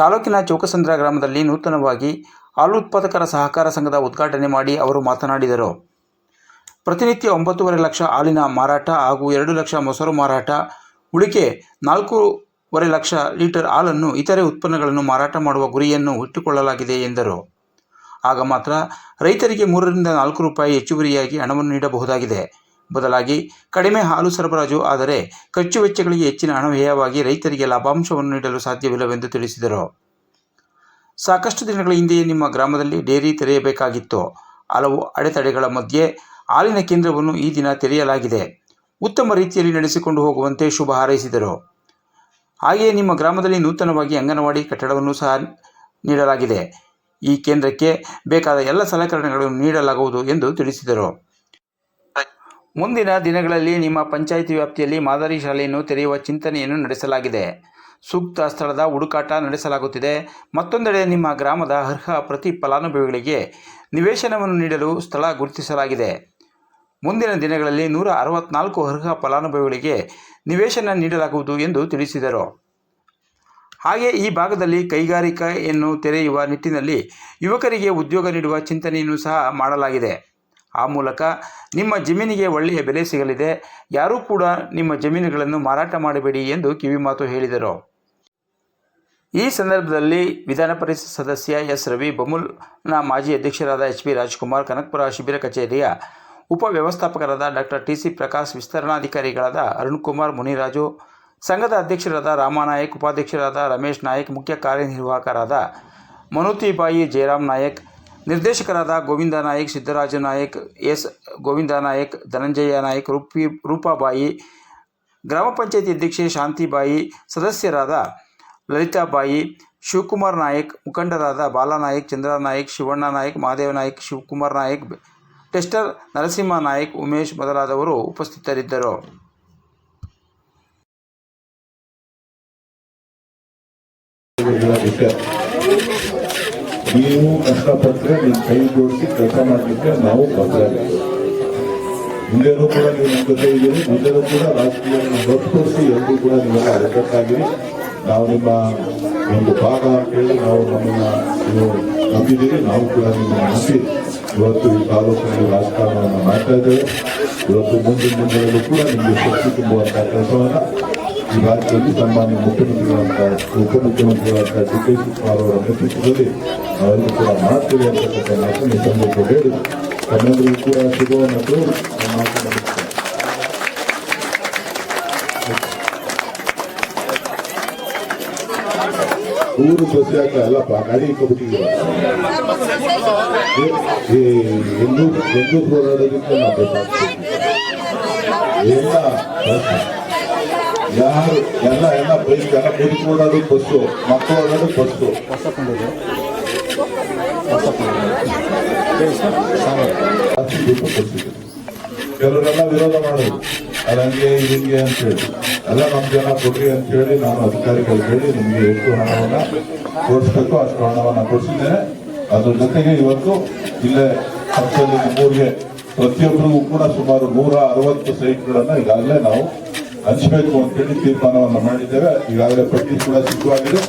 ತಾಲೂಕಿನ ಚೌಕಸಂದ್ರ ಗ್ರಾಮದಲ್ಲಿ ನೂತನವಾಗಿ ಹಾಲು ಉತ್ಪಾದಕರ ಸಹಕಾರ ಸಂಘದ ಉದ್ಘಾಟನೆ ಮಾಡಿ ಅವರು ಮಾತನಾಡಿದರು. ಪ್ರತಿನಿತ್ಯ ಒಂಬತ್ತೂವರೆ ಲಕ್ಷ ಹಾಲಿನ ಮಾರಾಟ ಹಾಗೂ ಎರಡು ಲಕ್ಷ ಮೊಸರು ಮಾರಾಟ, ಉಳಿಕೆ ನಾಲ್ಕೂವರೆ ಲಕ್ಷ ಲೀಟರ್ ಹಾಲನ್ನು ಇತರೆ ಉತ್ಪನ್ನಗಳನ್ನು ಮಾರಾಟ ಮಾಡುವ ಗುರಿಯನ್ನು ಇಟ್ಟುಕೊಳ್ಳಲಾಗಿದೆ ಎಂದರು. ಆಗ ಮಾತ್ರ ರೈತರಿಗೆ ಮೂರರಿಂದ ನಾಲ್ಕು ರೂಪಾಯಿ ಹೆಚ್ಚುವರಿಯಾಗಿ ಹಣವನ್ನು ನೀಡಬಹುದಾಗಿದೆ. ಬದಲಾಗಿ ಕಡಿಮೆ ಹಾಲು ಸರಬರಾಜು, ಆದರೆ ಖರ್ಚು ವೆಚ್ಚಗಳಿಗೆ ಹೆಚ್ಚಿನ ಹಣ ವ್ಯಯವಾಗಿ ರೈತರಿಗೆ ಲಾಭಾಂಶವನ್ನು ನೀಡಲು ಸಾಧ್ಯವಿಲ್ಲವೆಂದು ತಿಳಿಸಿದರು. ಸಾಕಷ್ಟು ದಿನಗಳ ಹಿಂದೆಯೇ ನಿಮ್ಮ ಗ್ರಾಮದಲ್ಲಿ ಡೇರಿ ತೆರೆಯಬೇಕಾಗಿತ್ತು. ಹಲವು ಅಡೆತಡೆಗಳ ಮಧ್ಯೆ ಹಾಲಿನ ಕೇಂದ್ರವನ್ನು ಈ ದಿನ ತೆರೆಯಲಾಗಿದೆ. ಉತ್ತಮ ರೀತಿಯಲ್ಲಿ ನಡೆಸಿಕೊಂಡು ಹೋಗುವಂತೆ ಶುಭ ಹಾರೈಸಿದರು. ಹಾಗೆಯೇ ನಿಮ್ಮ ಗ್ರಾಮದಲ್ಲಿ ನೂತನವಾಗಿ ಅಂಗನವಾಡಿ ಕಟ್ಟಡವನ್ನು ಸಹ ನೀಡಲಾಗಿದೆ. ಈ ಕೇಂದ್ರಕ್ಕೆ ಬೇಕಾದ ಎಲ್ಲ ಸಲಕರಣೆಗಳನ್ನು ನೀಡಲಾಗುವುದು ಎಂದು ತಿಳಿಸಿದರು. ಮುಂದಿನ ದಿನಗಳಲ್ಲಿ ನಿಮ್ಮ ಪಂಚಾಯಿತಿ ವ್ಯಾಪ್ತಿಯಲ್ಲಿ ಮಾದರಿ ಶಾಲೆಯನ್ನು ತೆರೆಯುವ ಚಿಂತನೆಯನ್ನು ನಡೆಸಲಾಗಿದೆ. ಸೂಕ್ತ ಸ್ಥಳದ ಹುಡುಕಾಟ ನಡೆಸಲಾಗುತ್ತಿದೆ. ಮತ್ತೊಂದೆಡೆ ನಿಮ್ಮ ಗ್ರಾಮದ ಅರ್ಹ ಪ್ರತಿ ಫಲಾನುಭವಿಗಳಿಗೆ ನಿವೇಶನವನ್ನು ನೀಡಲು ಸ್ಥಳ ಗುರುತಿಸಲಾಗಿದೆ. ಮುಂದಿನ ದಿನಗಳಲ್ಲಿ ನೂರ ಅರವತ್ನಾಲ್ಕು ಅರ್ಹ ಫಲಾನುಭವಿಗಳಿಗೆ ನಿವೇಶನ ನೀಡಲಾಗುವುದು ಎಂದು ತಿಳಿಸಿದರು. ಹಾಗೆ ಈ ಭಾಗದಲ್ಲಿ ಕೈಗಾರಿಕೆಯನ್ನು ತೆರೆಯುವ ನಿಟ್ಟಿನಲ್ಲಿ ಯುವಕರಿಗೆ ಉದ್ಯೋಗ ನೀಡುವ ಚಿಂತನೆಯನ್ನು ಸಹ ಮಾಡಲಾಗಿದೆ. ಆ ಮೂಲಕ ನಿಮ್ಮ ಜಮೀನಿಗೆ ಒಳ್ಳೆಯ ಬೆಲೆ ಸಿಗಲಿದೆ. ಯಾರೂ ಕೂಡ ನಿಮ್ಮ ಜಮೀನುಗಳನ್ನು ಮಾರಾಟ ಮಾಡಬೇಡಿ ಎಂದು ಕಿವಿಮಾತು ಹೇಳಿದರು. ಈ ಸಂದರ್ಭದಲ್ಲಿ ವಿಧಾನ ಪರಿಷತ್ ಸದಸ್ಯ ಎಸ್. ರವಿ ಬಮುಲ್ನ ಮಾಜಿ ಅಧ್ಯಕ್ಷರಾದ ಎಚ್. ಪಿ. ರಾಜ್ಕುಮಾರ್, ಕನಕಪುರ ಶಿಬಿರ ಕಚೇರಿಯ ಉಪ ವ್ಯವಸ್ಥಾಪಕರಾದ ಡಾಕ್ಟರ್ ಟಿ. ಸಿ. ಪ್ರಕಾಶ್, ವಿಸ್ತರಣಾಧಿಕಾರಿಗಳಾದ ಅರುಣ್ ಕುಮಾರ್ ಮುನಿರಾಜು, ಸಂಘದ ಅಧ್ಯಕ್ಷರಾದ ರಾಮಾನಾಯಕ್, ಉಪಾಧ್ಯಕ್ಷರಾದ ರಮೇಶ್ ನಾಯಕ್, ಮುಖ್ಯ ಕಾರ್ಯನಿರ್ವಾಹಕರಾದ ಮನುತಿಬಾಯಿ ಜಯರಾಮ್ ನಾಯಕ್ ನಿರ್ದೇಶಕರಾದ ಗೋವಿಂದ ನಾಯಕ್, ಸಿದ್ದರಾಜ ನಾಯಕ್, ಎಸ್. ಗೋವಿಂದ ನಾಯಕ್, ಧನಂಜಯ ನಾಯಕ್, ರೂಪಿ, ರೂಪಾಬಾಯಿ, ಗ್ರಾಮ ಪಂಚಾಯತಿ ಅಧ್ಯಕ್ಷೆ ಶಾಂತಿಬಾಯಿ, ಸದಸ್ಯರಾದ ಲಲಿತಾಬಾಯಿ, ಶಿವಕುಮಾರ್ ನಾಯಕ್, ಮುಖಂಡರಾದ ಬಾಲಾನಾಯಕ್ ಚಂದ್ರ ನಾಯಕ್, ಶಿವಣ್ಣ ನಾಯಕ್, ಮಹಾದೇವ ನಾಯಕ್, ಶಿವಕುಮಾರ್ ನಾಯಕ್, ಟೆಸ್ಟರ್ ನರಸಿಂಹ ನಾಯಕ್, ಉಮೇಶ್ ಮೊದಲಾದವರು ಉಪಸ್ಥಿತರಿದ್ದರು. ನೀವು ಕಷ್ಟಪಟ್ಟರೆ ನಿಮ್ಮ ಕೈ ಜೋಡಿಸಿ ಕೆಲಸ ಮಾಡಲಿಕ್ಕೆ ನಾವು ಬದ್ಧರಾಗಿದ್ದೀವಿ ಹಿಂದೆನೂ ಕೂಡ ನೀವು ನಮ್ಮ ಜೊತೆ ಇದ್ದೀರಿ. ಮುಂದೆನೂ ಕೂಡ ರಾಜಕೀಯವನ್ನು ಹೊರತುಪಡಿಸಿ ಎಲ್ಲರೂ ಕೂಡ ನೀವೆಲ್ಲ ಅಡೆಕಟ್ಟಾಗಿರಿ. ನಾವು ನಿಮ್ಮ ಒಂದು ಭಾಗ ಅಂತೇಳಿ ನಾವು ನಮ್ಮನ್ನು ನಂಬಿದ್ದೀರಿ. ನಾವು ಕೂಡ ನಿಮ್ಮನ್ನು ನಂಬಿ ಇವತ್ತು ಈ ತಾಲೂಕಿನಲ್ಲಿ ರಾಜಕಾರಣವನ್ನು ಮಾಡ್ತಾ ಇದ್ದೇವೆ. ಇವತ್ತು ಮುಂದಿನ ದಿನಗಳಲ್ಲೂ ಕೂಡ ನಿಮಗೆ ಶಕ್ತಿ ತುಂಬುವಂಥ ಕೆಲಸವನ್ನು ರಾಜ್ಯದಲ್ಲಿ ಸನ್ಮಾನ್ಯ ಮುಖ್ಯಮಂತ್ರಿಗಳಂತ ಉಪಮುಖ್ಯಮಂತ್ರಿಗಳಂತ ಡಿ ಕೆ ಶಿವಕುಮಾರ್ ಅವರ ನೇತೃತ್ವದಲ್ಲಿ ನಾವೆಲ್ಲರೂ ಕೂಡ ಮಾಡ್ತೀವಿ ಅಂತಕ್ಕಂಥ ಮಾತನ್ನು ಈ ಸಂದರ್ಭ ಹೇಳಿ ತಮ್ಮೆಲ್ಲರಿಗೂ ಕೂಡ ಶುಭವನ್ನು ಕೋರಿ ನಾನು ಮಾತನಾಡುತ್ತೇನೆ ಊರು ಬಸ್ ಯಾಕೆ ಅಲ್ಲಪ್ಪ ಗಾಡಿ ಇಟ್ಕೊಬಿಟ್ಟಿದ್ದೀರ ಈ ಹೆಂಗು ಹೆಂಗು ಹೋರಾಡೋದಕ್ಕೆ ನಾವು ಬೇಕಾಗ್ತದೆ ಎಲ್ಲ ಯಾರು, ಎಲ್ಲ ಎಲ್ಲ ಬೈಕ್ ಬೈಕ್ ಓಡಾಡೋದು ಬಸ್ಸು, ಮಕ್ಕಳು ಅನ್ನೋದು ಬಸ್ಸು. ಕೆಲವರೆಲ್ಲ ವಿರೋಧ ಮಾಡೋದು ಅದು ಹಂಗೆ ಹಿಂಗೆ ಅಂತ ಹೇಳಿ ಎಲ್ಲ ನಮ್ಮ ಜನ ಕೊಡ್ರಿ ಅಂತ ಹೇಳಿ ನಾನು ಅಧಿಕಾರಿಗಳು ಹೇಳಿ ನಿಮಗೆ ಎಷ್ಟು ಹಣವನ್ನ ಕೊಡಿಸ್ಬೇಕು ಅಷ್ಟು ಹಣವನ್ನ ಕೊಡಿಸಿದ್ದೇನೆ ಅದ್ರ ಜೊತೆಗೆ ಇವತ್ತು ಇಲ್ಲೇ ಪಕ್ಷದಲ್ಲಿ ನಿಮ್ಮೂರಿಗೆ ಪ್ರತಿಯೊಬ್ಬರಿಗೂ ಕೂಡ ಸುಮಾರು ನೂರ ಅರವತ್ತು ಸೈಟ್ಗಳನ್ನ ಈಗಾಗಲೇ ನಾವು ಹಂಚಬೇಕು ಅಂತ ಹೇಳಿ ತೀರ್ಮಾನವನ್ನು ಮಾಡಿದ್ದೇವೆ. ಈಗಾಗಲೇ ಪಟ್ಟಿ ಕೂಡ ಸಿದ್ಧವಾಗಿದೆ.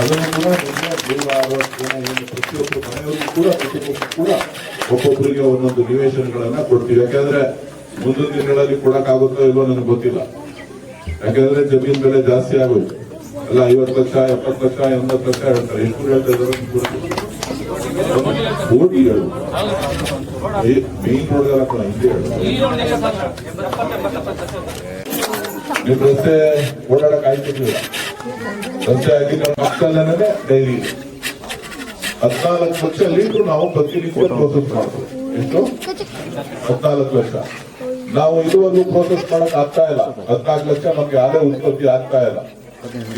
ಅದನ್ನು ಕೂಡ ನೂರ ಅರವತ್ತು ಜನ ಏನು ಪ್ರತಿಯೊಬ್ಬರು ಮನೆಯವರು ಕೂಡ, ಕುಟುಂಬಕ್ಕೂ ಕೂಡ ಒಬ್ಬೊಬ್ಬರಿಗೆ ಒಂದೊಂದು ನಿವೇಶನಗಳನ್ನು ಕೊಡ್ತೀವಿ. ಯಾಕಂದ್ರೆ ಮುಂದಿನ ದಿನಗಳಲ್ಲಿ ಕೊಡಕ್ಕಾಗುತ್ತೋ ಇಲ್ವೋ ನನಗೆ ಗೊತ್ತಿಲ್ಲ. ಯಾಕಂದ್ರೆ ಜಮೀನ್ ಬೆಲೆ ಜಾಸ್ತಿ ಆಗೋದು ಅಲ್ಲ ಐವತ್ತು ಲಕ್ಷ, ಎಪ್ಪತ್ತು ಲಕ್ಷ, ಎಂಬತ್ತು ಲಕ್ಷ ಹೇಳ್ತಾರೆ. ಎಷ್ಟು ಹೇಳ್ತಾ ಇದ್ದಾರೆ ಕೋಟಿ ಮೇನ್ ರೋಡ್ ಕಣ ಹಿಂದೆ ಹೇಳು. ನೀವು ರಸ್ತೆ ಓಡಾಡಕ್ ಆಯ್ತಿರ್ಲಿಲ್ಲ. ರಸ್ತೆ ಆಗಿ ನಮ್ಮ ಮಕ್ಕಳನ್ನೇ ಡೈರಿ ಹದಿನಾಲ್ಕು ಲಕ್ಷ ಲೀಟರ್ ನಾವು ಪ್ರತಿನಿತ್ಯ ಪ್ರೋಸೆಸ್ ಮಾಡ್ತೀವಿ. ಎಷ್ಟು? ಹದಿನಾಲ್ಕು ಲಕ್ಷ. ನಾವು ಇದುವರೆಗೂ ಪ್ರೋಸೆಸ್ ಮಾಡಕ್ ಆಗ್ತಾ ಇಲ್ಲ. ಹದಿನಾಲ್ಕು ಲಕ್ಷ ನಮ್ಗೆ ಯಾವುದೇ ಉತ್ಪತ್ತಿ ಆಗ್ತಾ ಇಲ್ಲ.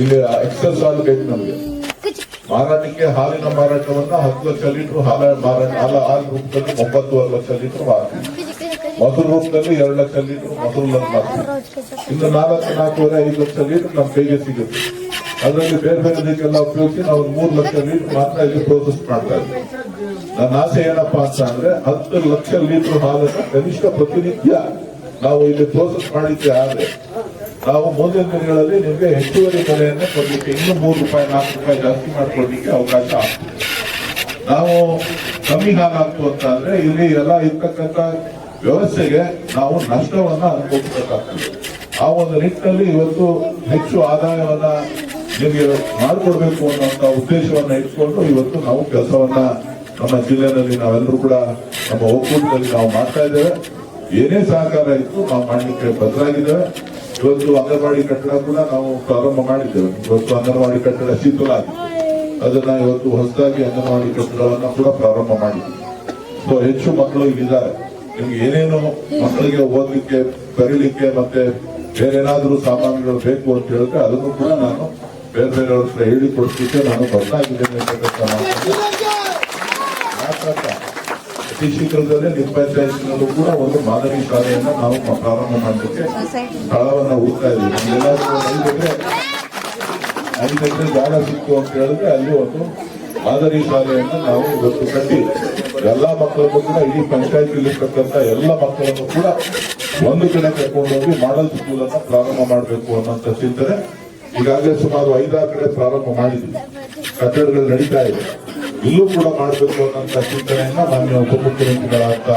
ಇಲ್ಲಿ ಎಕ್ಸಸ್ ಆಲ್ ಬೇಕು ನಮ್ಗೆ. ಮಾರಾಟಕ್ಕೆ ಹಾಲಿನ ಮಾರಾಟವನ್ನ ಹತ್ತು ಲಕ್ಷ ಲೀಟರ್ ಹಾಲ ಮಾರಾಟ ಹಾಲ ಹಾಲು ರೂಪದಲ್ಲಿ ಒಂಬತ್ತುವರೆ ಲಕ್ಷ ಲೀಟರ್ ಮಾರ್ತೀವಿ. ಮೊಸರು ರೂಪದಲ್ಲಿ ಎರಡು ಲಕ್ಷ ಲೀಟರ್ ಮೊಸರು ಮಾರ್ತೀವಿ. ಇನ್ನು ನಾಲ್ಕು ನಾಲ್ಕೂವರೆ ಐದು ಲಕ್ಷ ಲೀಟರ್ ನಮ್ಮ ಕೈಗೆ ಸಿಗುತ್ತೆ. ಅದರಲ್ಲಿ ಬೇರೆ ಬೇರೆ ರೀತಿಯೆಲ್ಲ ಉಪಯೋಗಿಸಿ ನಾವು ಮೂರು ಲಕ್ಷ ಲೀಟರ್ ಮಾತ್ರ ಇಲ್ಲಿ ಪ್ರೋಸೆಸ್ ಮಾಡ್ತಾ ಇದ್ದೀವಿ. ನನ್ನ ಆಸೆ ಏನಪ್ಪಾ ಅಂತ ಅಂದ್ರೆ ಹತ್ತು ಲಕ್ಷ ಲೀಟರ್ ಹಾಲನ್ನು ಕನಿಷ್ಠ ಪ್ರತಿನಿತ್ಯ ನಾವು ಇಲ್ಲಿ ಪ್ರೋಸೆಸ್ ಮಾಡಿದ್ದೆ ಆದ್ರೆ ನಾವು ಮುಂದಿನ ದಿನಗಳಲ್ಲಿ ನಿಮಗೆ ಹೆಚ್ಚುವರಿ ಬೆಲೆಯನ್ನು ಕೊಡ್ಲಿಕ್ಕೆ ಇನ್ನೂ ಮೂರು ರೂಪಾಯಿ, ನಾಲ್ಕು ರೂಪಾಯಿ ಜಾಸ್ತಿ ಮಾಡಿಕೊಳ್ಳಲಿಕ್ಕೆ ಅವಕಾಶ ಆಗ್ತದೆ. ನಾವು ಕಮ್ಮಿ ಹಾಲಾಗ್ತು ಅಂತ ಅಂದ್ರೆ ಇಲ್ಲಿ ಎಲ್ಲ ಇರ್ತಕ್ಕಂಥ ವ್ಯವಸ್ಥೆಗೆ ನಾವು ನಷ್ಟವನ್ನ ಅನುಭವಿಸಬೇಕಾಗ್ತದೆ. ಆ ಒಂದು ನಿಟ್ಟಿನಲ್ಲಿ ಇವತ್ತು ಹೆಚ್ಚು ಆದಾಯವನ್ನ ನಿಮಗೆ ಮಾಡಿಕೊಡ್ಬೇಕು ಅನ್ನುವಂತ ಉದ್ದೇಶವನ್ನ ಇಟ್ಕೊಂಡು ಇವತ್ತು ನಾವು ಕೆಲಸವನ್ನ ನಮ್ಮ ಜಿಲ್ಲೆಯಲ್ಲಿ ನಾವೆಲ್ಲರೂ ಕೂಡ ನಮ್ಮ ಒಕ್ಕೂಟದಲ್ಲಿ ನಾವು ಮಾಡ್ತಾ ಇದ್ದೇವೆ. ಏನೇ ಸಹಕಾರ ಇತ್ತು ನಾವು ಮಾಡಲಿಕ್ಕೆ ಬದಲಾಗಿದ್ದೇವೆ ಇವತ್ತು ಅಂಗನವಾಡಿ ಕಟ್ಟಡ ಕೂಡ ನಾವು ಪ್ರಾರಂಭ ಮಾಡಿದ್ದೇವೆ. ಇವತ್ತು ಅಂಗನವಾಡಿ ಕಟ್ಟಡ ಶೀತಲ ಆಗಿದೆ ಅದನ್ನ ಇವತ್ತು ಹೊಸದಾಗಿ ಅಂಗನವಾಡಿ ಕಟ್ಟಡವನ್ನು ಕೂಡ ಪ್ರಾರಂಭ ಮಾಡಿದ್ವಿ. ಸೊ ಹೆಚ್ಚು ಮಕ್ಕಳು ಇಲ್ಲಿದ್ದಾರೆ. ನಿಮ್ಗೆ ಏನೇನು ಮಕ್ಕಳಿಗೆ ಓದಲಿಕ್ಕೆ ಬರೀಲಿಕ್ಕೆ ಮತ್ತೆ ಬೇರೆ ಏನಾದ್ರೂ ಸಾಮಾನುಗಳು ಬೇಕು ಅಂತ ಹೇಳಿದ್ರೆ ಅದನ್ನು ಕೂಡ ನಾನು ಬೇರೆ ಬೇರೆಯವ್ರ ಹತ್ರ ಹೇಳಿ ಕೊಡ್ಲಿಕ್ಕೆ ನಾನು ಬದಲಾಗಿದ್ದೇನೆ ಅಂತಕ್ಕಂಥ ಅತಿ ಶೀಘ್ರದಲ್ಲೇ ನಿಮ್ಮ ಪಂಚಾಯತ್ನಲ್ಲೂ ಕೂಡ ಒಂದು ಮಾದರಿ ಕಾರ್ಯವನ್ನು ನಾವು ಪ್ರಾರಂಭ ಮಾಡಲಿಕ್ಕೆ ಸ್ಥಳವನ್ನ ಹುಡುಕ್ತಾ ಇದ್ದೀವಿ. ಐದು ಎಕರೆ ಐದು ಎಕರೆ ಜಾಗ ಸಿಕ್ತು ಅಂತ ಹೇಳಿದ್ರೆ ಅಲ್ಲಿ ಒಂದು ಮಾದರಿ ಶಾಲೆಯನ್ನು ನಾವು ಇವತ್ತು ಕಟ್ಟಿ ಎಲ್ಲಾ ಮಕ್ಕಳನ್ನು ಕೂಡ ಇಡೀ ಪಂಚಾಯತ್ ಇರ್ತಕ್ಕಂಥ ಎಲ್ಲ ಮಕ್ಕಳನ್ನು ಕೂಡ ಒಂದು ಕಡೆ ಕರ್ಕೊಂಡೋಗಿ ಮಾಡಲ್ ಸ್ಕೂಲ್ ಅನ್ನ ಪ್ರಾರಂಭ ಮಾಡಬೇಕು ಅನ್ನೋಂಥ ಚಿಂತನೆ ಈಗಾಗಲೇ ಸುಮಾರು ಐದಾರು ಕಡೆ ಪ್ರಾರಂಭ ಮಾಡಿದ್ವಿ. ಕಟ್ಟಡಗಳು ನಡೀತಾ ಇದೆ. ಇಲ್ಲೂ ಕೂಡ ಮಾಡಬೇಕು ಅನ್ನೋಂಥ ಚಿಂತನೆಯನ್ನ ಮಾನ್ಯ ಉಪಮುಖ್ಯಮಂತ್ರಿಗಳಾದ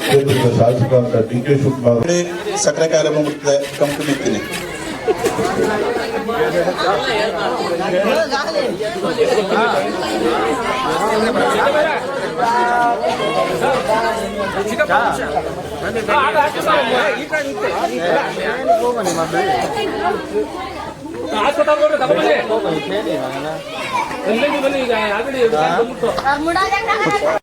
ಕ್ಷೇತ್ರದ ಶಾಸಕರಾದ ಡಿ ಕೆ ಶಿವಕುಮಾರ್ ಇಲ್ಲಿ ಸಕ್ಕರೆ ಕಾಯಿಲೆ ಬಂದ್ಬಿಡ್ತದೆ ಕಂಪ್ನಿ ನಿಂತೀನಿ ಆಸ್ಪತ್ರೆ ತಗೊಂಡ್ಬನ್ನಿ ಬನ್ನಿ ಈಗ ಆಲ್ರೆಡಿ